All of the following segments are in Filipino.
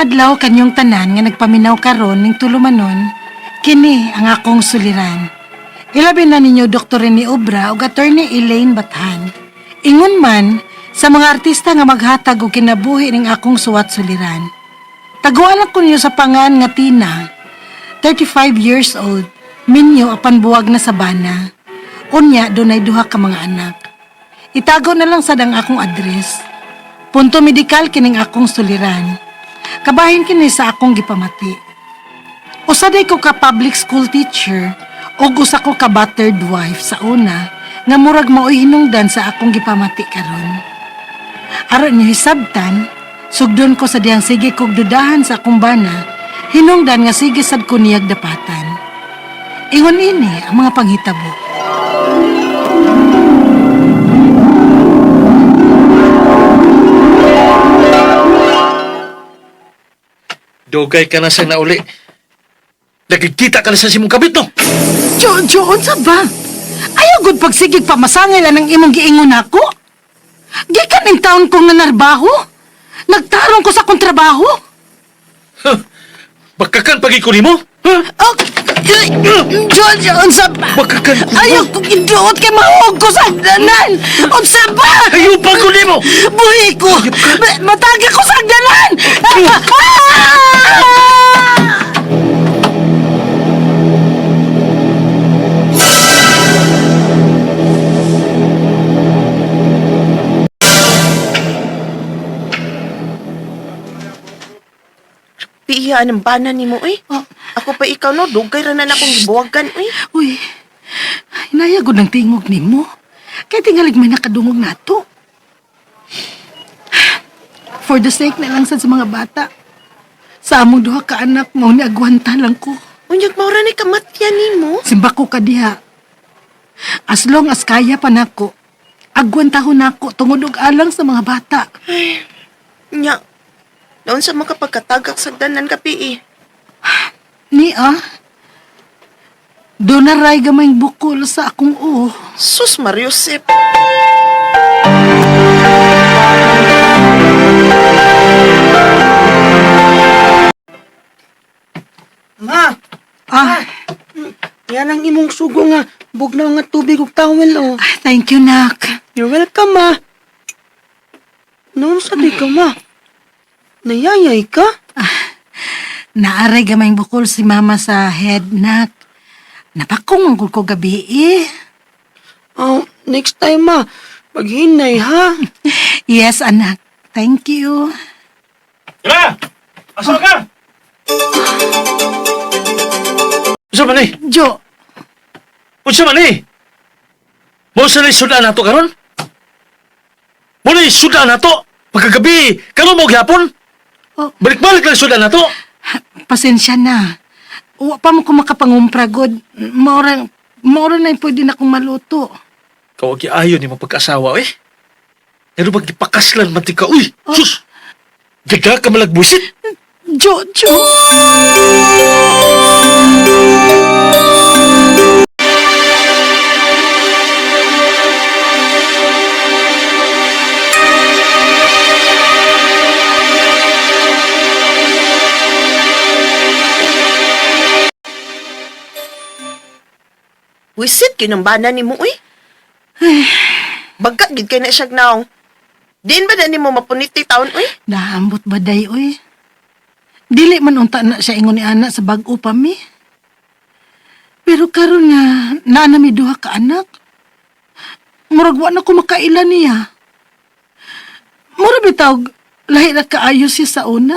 Adlaw kanyong tanan nga nagpaminaw karon ning tulumanon, kini ang akong suliran. Ilabi na ninyo Dr. Rene Obra ug Attorney Elaine Bathan. Ingon man sa mga artista nga maghatag og kinabuhi ning akong suwat suliran. Taguan ko ninyo sa pangan nga Tina, 35 years old, minyo apan buwag na sa bana. Unya, dunay duha ka mga anak. Itago na lang sa dang akong address. Punto medikal kining akong suliran. Kabahin kini sa akong gipamati. Usaday ko ka public school teacher o usa ko ka battered wife sa una nga murag maoy hinungdan sa akong gipamati karon. Aron niyo hisabtan, sugdon ko sa diyang sige kog dudahan sa akong bana, hinungdan nga sige sad ko niyag dapatan. Ingon ini ang mga panghitabo. Dugay ka na sa nauli. Nagkikita ka na sa simong kabit, no? Jo, Jo, unsa ba? Ayaw gud pagsigig pamasangil ang imong giingon ako? Gikan ning taon kong nanarbaho? Nagtarong ko sa akong trabaho? Huh. Bakakan pagi ko? Huh? Oh, Jo, unsa ba? Ko Ayaw ko giduot kay mahog ko sa hagdanan! Unsa ba? Ayaw pa ko nimo! Buhi ko! Ma- Matagi ko sa hagdanan! Ah! Piya ng bana ni mo, eh. Oh. Ako pa ikaw, no? Dugay ra na na akong gibuwagan, eh. Uy, hinayagod ng tingog ni mo. Kaya tingalig may nakadungog na to. For the sake na lang sa mga bata. Sa among duha ka anak mo ni agwanta lang ko. Unyag maura ni kamatyan ni mo. Simba ko ka diha. As long as kaya pa nako, agwantahon nako tungod og alang sa mga bata. Nya, noon sa mga pagkatagak sa danan ka, pi, eh. Ni ah, doon na ray gamayng bukol sa akong uho. Sus Mariusep. Ma, Ah, yan ang imong sugo nga bugnaw nga tubig ug towel oh. thank you, nak. You're welcome, ma. Noon sa di ka, ma. Nayayay ka? Naaray gamayng bukol si mama sa head, nak. Napakong ang ko gabi eh. Oh, next time, ma. Paghinay, ha? Yes, anak. Thank you. Ira! Asa ka? Unsa man eh? Jo, Unsa man eh? Mo sa ni sudan nato karon? Mo ni sudan nato? Pagkagabi, karon mo gyapon? Oh. Balik-balik lang sudan nato. pasensya na. Wa pa mo ko makapangumpra, God. Maura, maura na yung pwede na akong maluto. Kawag ayo ni mapagkasawa eh. Pero pag ipakaslan man ka, uy, sus! Daga ka malagbusit. Jo, Jo. Wisit kinang bana ni mo, eh. Baga, gid kay na siya naong. Din ba na ni mo mapuniti taon, eh? Naambot ba day, oy? Dili man unta na siya ingon ni anak sa bag-o pa mi. Pero karon nga, naanami duha ka anak. Murag wa na ko makaila niya. Murag bitaw, lahi na kaayo siya sa una.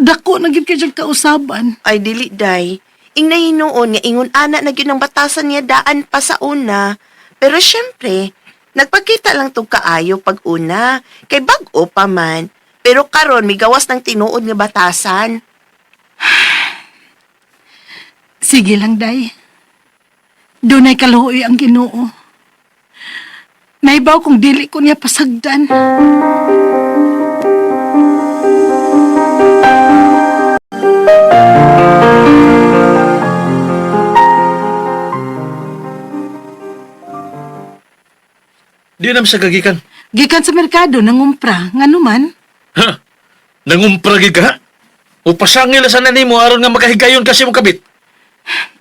Dako na gyud kay kausaban. Ay, dili, day. Ing nahinuon nga ingon ana na gyud ang batasan niya daan pa sa una. Pero syempre, nagpakita lang tog kaayo pag una. Kay bag-o pa man. Pero karon may gawas ng tinuod nga batasan. Sige lang, day. Dunay kaluoy ang ginoo. Naibaw kung dili ko niya pasagdan. Di nam sa gagikan. Gikan sa merkado, nangumpra. Nga naman, Ha? Nangumpragi ka? O pasangil sa nani mo aron nga makahigayon kasi mo kabit?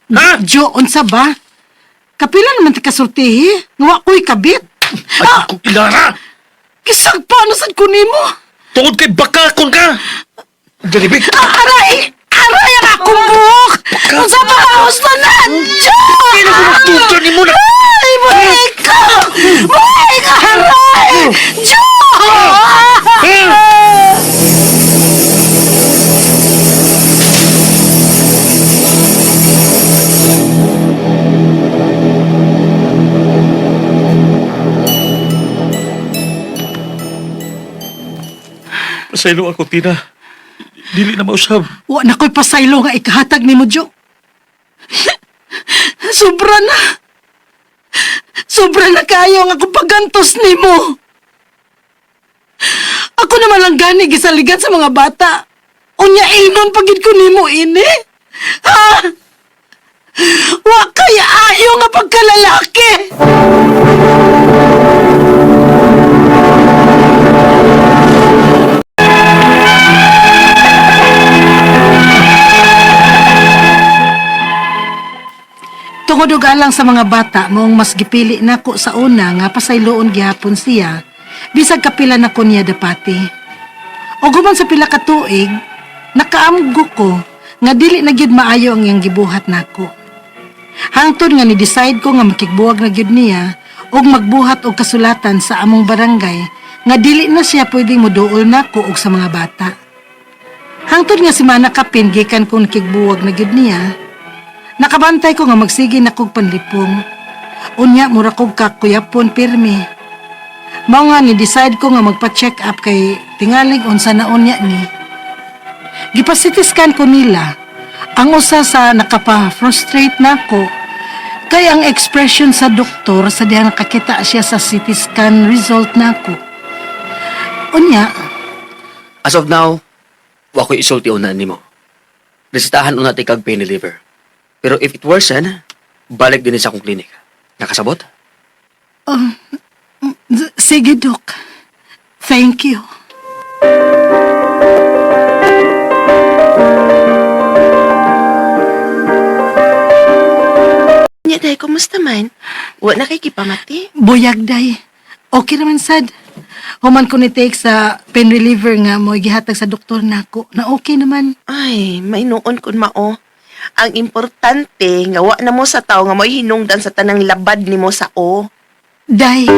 Ha? Jo, unsa ba? Kapila naman ti kasultihi, nga wa ko'y kabit. Ay, Ah, kung ilara! kisag pa, nasad ko nimo? Tungod kay bakakon ka! Janibig! Ah, aray! Aray ang akong buhok! Unsa ba haos na na? Jo! Kaya ko magtuto ni mo na! Ay, buhay ka! Buhay ka, aray! Jo! Pasaylo ako, Tina. Dili na mausab. Wa na ko'y pasaylo nga ikahatag ni mo, Jo. Sobra na. Sobra na kayo nga akong pagantos ni mo. Ako naman lang gani gisaligan sa mga bata. Unya inon pagid ko nimo ini. Ha? Wa kay ayo nga pagkalalaki. Tungod og alang sa mga bata moong mas gipili nako sa una nga pasayloon gihapon siya bisag kapila na ko niya dapati. O guman sa pila ka tuig, nakaamgo ko nga dili na gyud maayo ang iyang gibuhat nako. Hangtod nga ni-decide ko nga makigbuwag na gyud niya og magbuhat og kasulatan sa among barangay nga dili na siya pwedeng moduol nako og sa mga bata. Hangtod nga si Mana Kapin gikan kong nakigbuwag na gyud niya, Nakabantay ko nga magsige na kog panlipong. Unya, mura kog kakuyapon pirmi. Mao nga ni decide ko nga magpa-check up kay tingaling unsa na unya ni. Gipasitiskan ko nila. Ang usa sa nakapa-frustrate nako kay ang expression sa doktor sa diha nakakita siya sa CT scan result nako. Unya, As of now, wa ko isulti una nimo. Resitahan una ti kag pain reliever. Pero if it worsen, balik din sa akong klinik. Nakasabot? z- sige dok. Thank you. Nya day, kumusta man? Wa na kay kipamati? Buyag day. Okay naman sad. Human ko ni take sa pain reliever nga mo gihatag sa doktor nako na okay naman. Ay, may noon kun mao. Ang importante nga wa na mo sa tao nga mo hinungdan sa tanang labad nimo sa o. Day.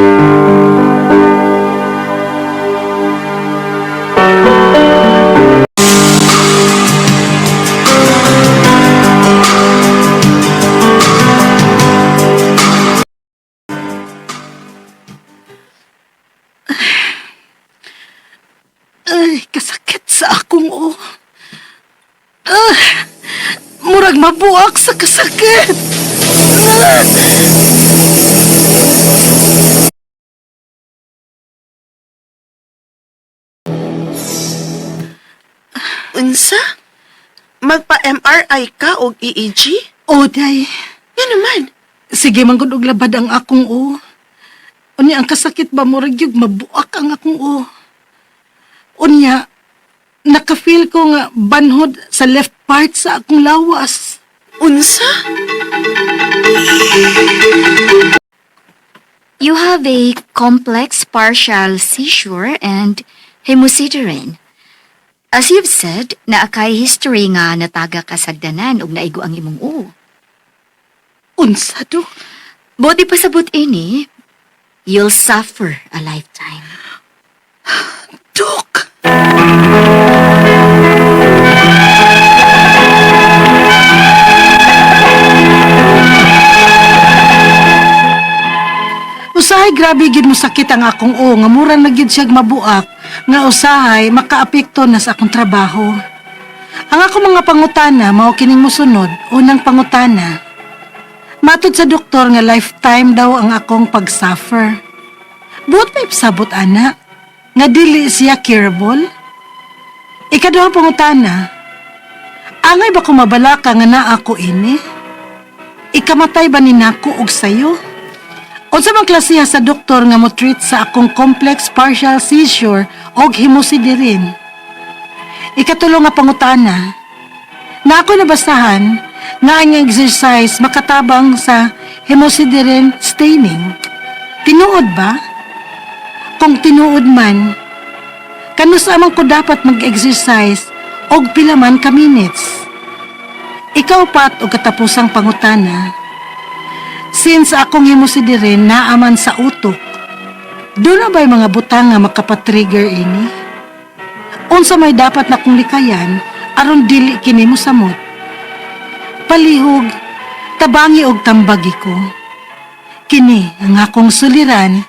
Mabuak sa kasakit. Ah. Unsa? Magpa-MRI ka og EEG? O, day. Yan naman. Sige, manggod og labad ang akong o. Unya, ang kasakit ba murag yung mabuak ang akong o. Unya, nakafeel ko nga banhod sa left part sa akong lawas. Unsa? You have a complex partial seizure and hemosiderin. As you've said, naakay history nga nataga kasagdanan ug naigo ang imong o. Unsa do? Buti pa sabot ini, you'll suffer a lifetime. Usahay grabe gid mo sakit ang akong o nga mura na gid siya mabuak nga usahay makaapekto na sa akong trabaho. Ang akong mga pangutana mao kining mosunod unang pangutana. Matod sa doktor nga lifetime daw ang akong pagsuffer. Buot may sabot ana nga dili siya curable. Ikaduhang pangutana. Angay ba ko mabalaka nga naa ako ini? Ikamatay ba ni nako og sayo? O sa mga klasiha sa doktor nga mo treat sa akong complex partial seizure og hemosiderin. Ikatulo nga pangutana, na ako nabasahan nga ang exercise makatabang sa hemosiderin staining. Tinuod ba? Kung tinuod man, kanus amang ko dapat mag-exercise og pila man ka minutes. Ikaw pat og katapusang pangutana. Since akong hemosiderin naaman sa utok, doon na ba'y mga butang nga makapatrigger ini? Unsa may dapat na kong likayan aron dili kini mo samot. Palihog, tabangi og tambagi ko. Kini ang akong suliran,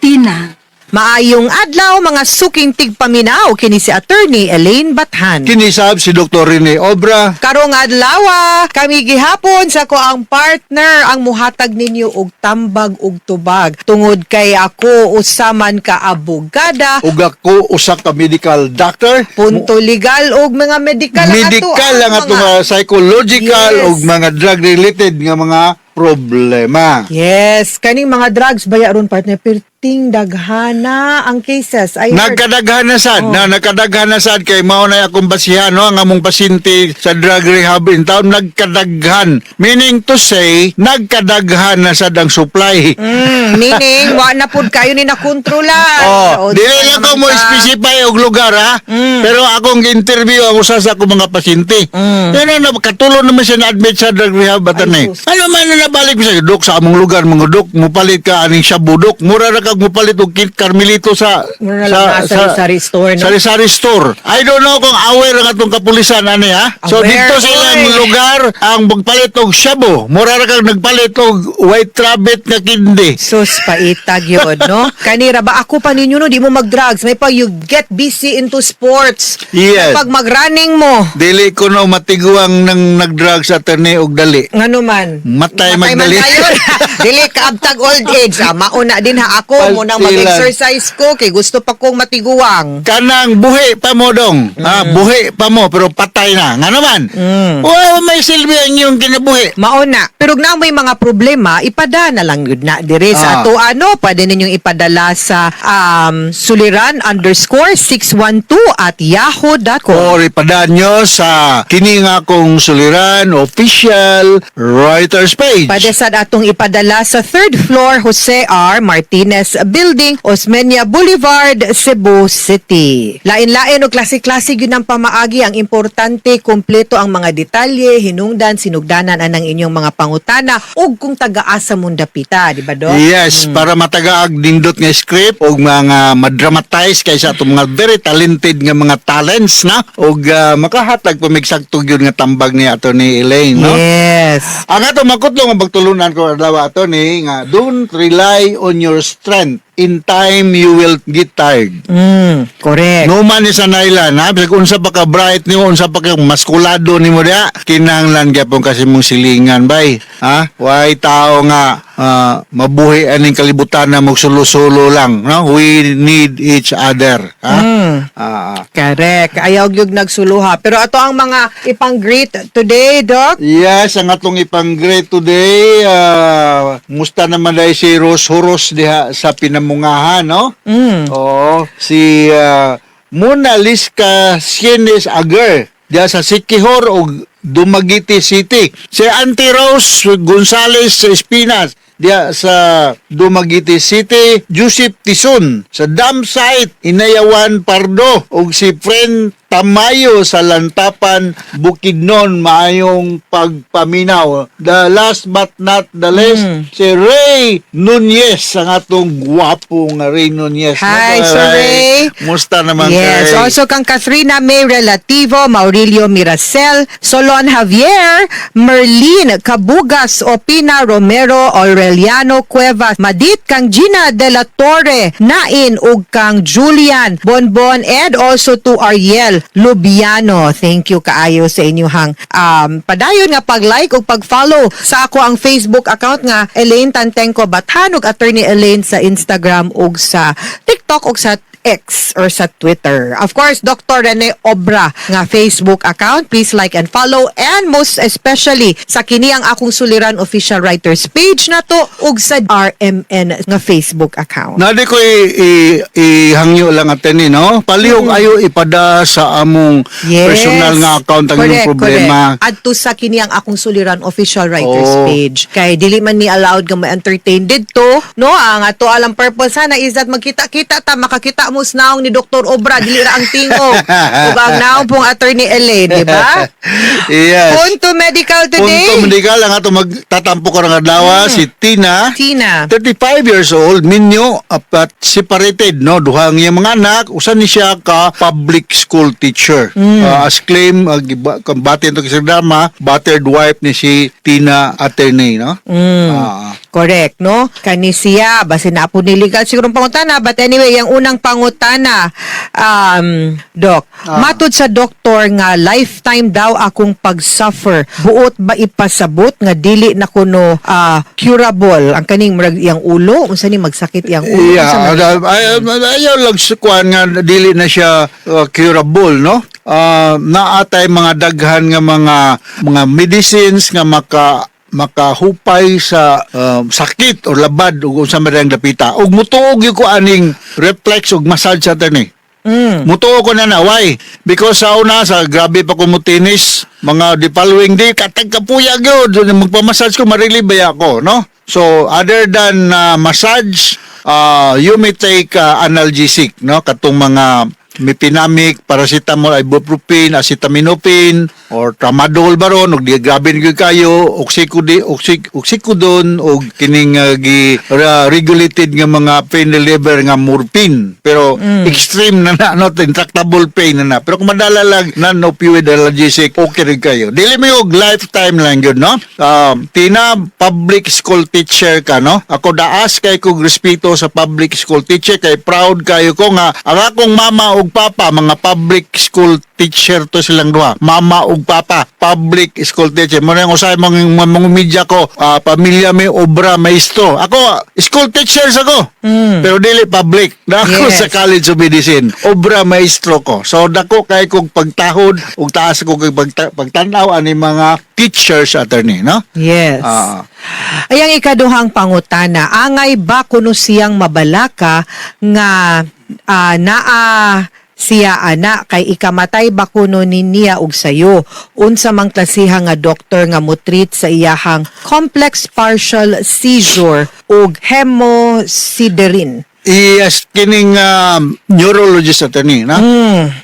Tina. Maayong adlaw mga suking tigpaminaw kini si attorney Elaine Bathan. Kinisab si Dr. Rene Obra. Karong adlaw ah, kami gihapon sa ko ang partner ang muhatag ninyo og tambag ug tubag tungod kay ako usaman ka abogada ug ako usa ka medical doctor. punto legal ug mga medical medical ang ato mga- psychological Yes. ug mga drug related nga mga problema. Yes, kaning mga drugs baya ron partner perting daghana ang cases. I heard- Nagkadaghan na sad, Oh. na nagkadaghan na sad kay mao na akong basihan no ang among pasyente sa drug rehab in town nagkadaghan. Meaning to say, nagkadaghan na sad ang supply. Mm, meaning, wa na pud kayo ni nakontrolan. Oh, dili naman ko mo ka- specify og lugar ha. Mm. Pero akong interview ang usa sa akong mga pasyente. Mm. Yan na katulong naman siya na-admit sa drug rehab batan eh. Ano man na nabalik ko sa dok sa among lugar mga dok mupalit ka aning shabu dok. Mura ra kag mupalit og kit Carmelito sa lang sa sari-sari store, no? Sari-sari store. I don't know kung aware ang atong kapulisan ani ha. So Aware, dito sa ilang oy. lugar ang magpalit og shabu. Mura ra kag nagpalit og white rabbit nga kindi. Sus, paitag yun, no? Kanira ba ako pa ninyo, no? Di mo mag-drugs. May pa, you get busy into sports. Yes. Pag mag-running mo, Dili ko no matiguang nang nag-drugs attorney og dali. ano man. Matay man magdali. tayo. Dili ka abtag old age. Ah, mauna din ha ako. Munang Paltilan. mag-exercise ko. Kay gusto pa kong matiguang. Kanang buhi pa mo dong. Ha, buhi pa mo pero patay na. Nga naman. Mm. Well, may silbi ang iyong kinabuhi. Mauna. Pero na may mga problema, ipadana lang yun na dire sa Ah. ato ano. Pwede ninyong ipadala sa um, suliran underscore 612 at yahoo.com. O ripadaan nyo sa kini nga kong suliran official writer's page. Pwede sad atong ipadala sa third floor Jose R. Martinez Building, Osmeña Boulevard, Cebu City. Lain-lain o klase-klase yun ang pamaagi. Ang importante, kompleto ang mga detalye, hinungdan, sinugdanan anang inyong mga pangutana ug kung taga-asa mong dapita, di ba, Dok? Yes, para matagaag dindot nga script og mga madramatize kaysa atong mga very talented nga mga talents na og ah, makahatag pamigsagtog yun nga tambag ni Attorney Elaine, no? Yes. Ang ato makutlong ang pagtulunan ko adlaw ato ni nga don't rely on your strength. and In time you will get tired. Mm, correct. No man is an island, ha? Bisag unsa pa ka bright nimo, unsa pa ka maskulado nimo dia, kinahanglan gyapon kasi mong silingan bay. Ha? Why tao nga ah, mabuhi aning kalibutan na magsulo-sulo lang, no? We need each other, ha? Mm. Ah. Correct. Ayaw gyud nagsuluha. Pero ato ang mga ipang-greet today, Doc. Yes, ang atong ipang-great today, ah, musta naman dahil si Ros Horos diha sa pinamungahan, no? Mm. Oo, si ah, Mona Liska Sienes Agar diya sa Sikihor o Dumaguete City. Si Auntie Rose Gonzales Espinas diya sa Dumaguete City. Joseph Tison sa dam site Inayawan Pardo o si Friend Tamayo sa Lantapan Bukidnon maayong pagpaminaw. The last but not the least, Mm. si Ray Nunez ang atong gwapo nga Ray Nunez. Hi, Sir Ray. Musta naman Yes, kay? also kang Katrina May Relativo, Maurilio Miracel, Solon Javier, Merlin Cabugas, Opina Romero, Aureliano Cuevas, Madit kang Gina De La Torre, Nain ug kang Julian Bonbon and also to Ariel Lubiano. Thank you kaayo sa inyong um, padayon nga pag-like ug pag-follow sa ako ang Facebook account nga Elaine Tantengko Bathan ug Attorney Elaine sa Instagram ug sa TikTok ug sa X or sa Twitter. Of course, Dr. Rene Obra nga Facebook account. Please like and follow and most especially sa kini ang akong suliran official writers page na to ug sa RMN nga Facebook account. Nadi ko ihangyo lang atin ni no. Palihog ayo ipada sa among personal nga account ang Correct, problema. correct. Adto sa kini ang akong suliran official writers Oh. page. Kay dili man mi allowed nga ma-entertain didto, no? Ang ato alang purpose sana is that magkita-kita ta makakita mo snaong ni Dr. Obra dili ra ang tingog. ug ang naong pong attorney Elaine, di ba? Yes. Punto medical today. Punto medical ang ato magtatampo ka nga adlaw si Tina. Tina. 35 years old, minyo, apat separated, no? Duha ang iyang mga anak, usan ni siya ka public school teacher. Uh, as claim, uh, giba- kung bati ito kasi drama, battered wife ni si Tina Attorney, no? Ah. Correct, no? Kani siya, basi na po niligal siguro pangutana. But anyway, yung unang pangutana, um, Doc, matod sa doktor nga lifetime daw akong pag-suffer. Buot ba ipasabot nga dili na kuno ah, curable ang kaning murag iyang ulo? Unsa ni magsakit iyang ulo? Unsa Yeah, man- ay, ay, ayaw lang sa kuan nga dili na siya uh, curable, no? Uh, naatay mga daghan nga mga mga medicines nga maka makahupay sa um, sakit o labad ug unsa man dapita. Ug mutuog gyud ko aning reflex ug massage sa ni. Mm. Mutuo ko na na. Why? Because sa una, sa grabe pa ko mutinis, mga the following day, katag kapuyag yun. Magpamassage ko, marilibay ako, no? So, other than uh, massage, uh, you may take uh, analgesic, no? Katong mga mipinamic, paracetamol, ibuprofen, acetaminophen, or tramadol baron, og grabe ni kayo, oxycodone, oxyc oxycodone, og kining uh, gi ra- regulated nga mga pain reliever nga morphine. Pero extreme na na, not intractable pain na na. Pero kung madala lang non-opioid analgesic, okay rin kayo. Dili mo yung lifetime lang yun, no? Um, tina, public school teacher ka, no? Ako daas kay kong respeto sa public school teacher, kay proud kayo ko nga, ang akong mama ug papa, mga public school teacher to silang duha. Mama ug papa, public school teacher. Mo nang usay mga mga, media ko, ah, pamilya may obra maestro. Ako school teachers ako. Pero dili public. Na ako Yes. sa College of Medicine. Obra maestro ko. So dako kay kog pagtahod ug taas ko pagta- pagtanaw ani mga teachers attorney, no? Yes. Ah. Ayang ikaduhang pangutana, angay ba kuno siyang mabalaka nga ah, naa siya ana kay ikamatay ba kuno ni niya ug sayo? Unsa mang klasiha nga doktor nga mutreat sa iyahang complex partial seizure ug hemosiderin Yes, kining um, neurologist attorney, na?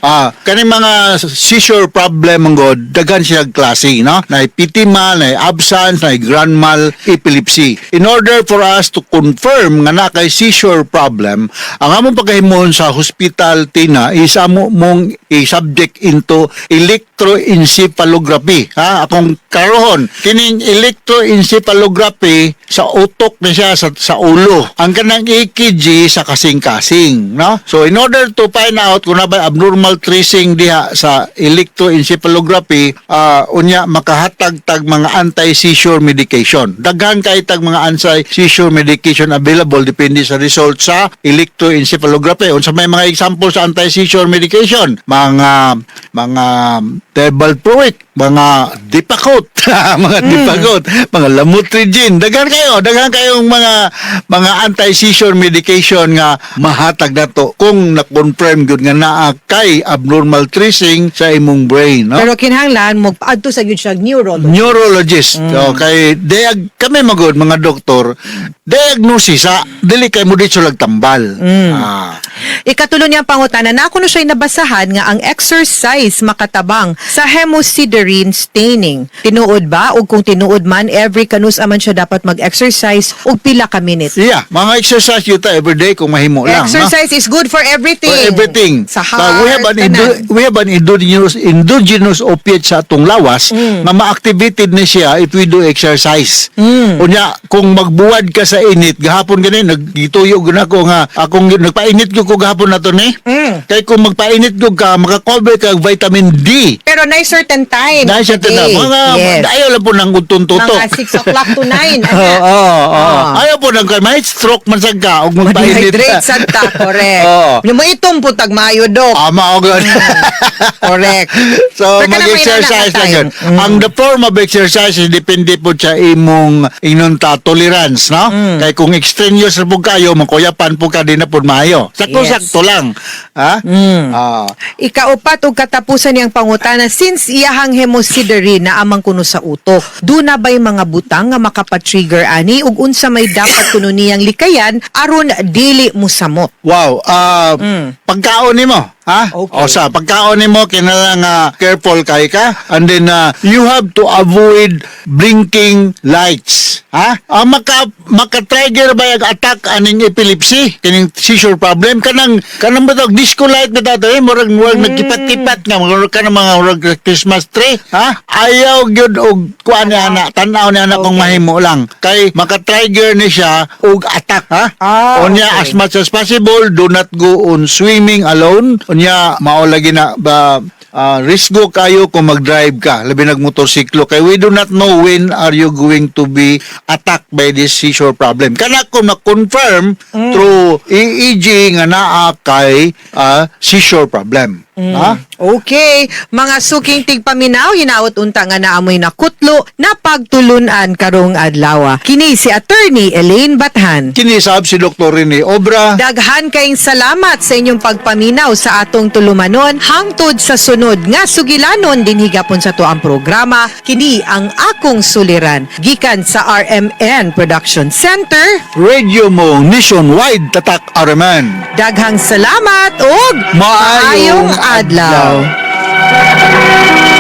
Ah, kaning mga seizure problem ang god, daghan siya klase, no? Na epitimal, na absence, na grand mal, epilepsy. In order for us to confirm nga na kay seizure problem, ang among pagkahimuon sa hospital tina is amo mong i-subject into electroencephalography. Ha? Akong karohon, kining electroencephalography sa utok na siya sa, sa ulo. Ang kanang EKG sa kasing-kasing, no? So in order to find out kung na ba abnormal tracing diha sa electroencephalography, ah unya makahatag tag mga anti-seizure medication. Daghan kay tag mga anti-seizure medication available depende sa result sa electroencephalography. Unsa may mga example sa anti-seizure medication? Mga mga Tebalproic, mga Dipacot, mga Dipacot, mga Lamotrigine. Daghan kayo, daghan kayong mga mga anti-seizure medication nga mahatag nato kung na-confirm gyud nga naa kay abnormal tracing sa imong brain, no? pero kinahanglan mo adto sa gyud siya neurologist neurologist. So, kay diag kami magod mga doktor, diagnosis sa dili kay mo dito lagtambal. Ah. Ikatulo niyang pangutana na ako no siya nabasahan nga ang exercise makatabang sa hemosiderin staining. Tinuod ba? O kung tinuod man, every kanus aman siya dapat mag-exercise o pila ka minutes. Yeah, mga exercise yun ta everyday kung mahimo lang. Exercise is good for everything. For everything. Sa heart, we have an we have an endogenous endogenous opiate sa atong lawas Mm. na ma-activated ni siya if we do exercise. Mm. Unya kung magbuwad ka sa init gahapon gani nagituyo gina ko nga akong nagpainit ko ko gahapon nato ni. Mm. Kay kung magpainit ko ka makakover ka og vitamin D. Pero na certain time 9. Dahil siya tinawag. Mga, yes. ayaw lang po ng utun-tutok. Mga 6 o'clock to 9. Oo, oo, oo. Ah. Ayaw po ng may stroke man sa ka. Huwag magpainit. Ma-dehydrate sa ta, correct. Oo. Yung mo itong putag maayo, Dok. Ama o ganun. Correct. so, na mag-exercise lang yun. Mm. Ang the form of exercise is depende po sa imong inon ta tolerance, no? Mm. Kay kung extraneous na po kayo, makuyapan po ka din na po maayo. Sakto-sakto lang. Ha? Mm. Ah. Ikaupat og katapusan niyang pangutana since iyahang hemosiderin na amang kuno sa utok. Do na ba'y mga butang nga makapatrigger ani ug unsa may dapat kuno niyang likayan aron dili musamot. Wow, ah Mm. pagkaon nimo, ha? Okay. O sa pagkaon nimo kinahanglan nga careful kay ka and then ah, you have to avoid blinking lights. Ha? Ang maka maka-trigger ba yung attack aning epilepsy, kining seizure problem kanang kanang ba disco light na dato eh murag murag nagkipat-kipat nga murag kanang mga murag Christmas tree, ha? Ayaw gyud og kuan ni ana, tan-aw ni ana kung mahimo lang kay maka-trigger ni siya og attack, ha? Ah, Unya okay. as much as possible do not go on swimming alone unya mao lagi na ba ah, risgo kayo kung mag-drive ka labi nag motorsiklo kay we do not know when are you going to be attacked by this seizure problem. Kana ko na confirm Mm. through EEG nga naa kay ah, seizure problem Mm. ha Okay, mga suking tigpaminaw hinaot unta nga naamoy na kutlo na pagtulunan karong adlaw. Kini si attorney Elaine Bathan. kinisab si Dr. Rene Obra Daghan kayong salamat sa inyong pagpaminaw sa atong tulumanon hangtod sa sunod nga sugilanon din higapon sa tuang programa kini ang akong suliran gikan sa RMN Production Center. radio mo nationwide tatak araman Daghang salamat ug Maayong adlaw. adlaw.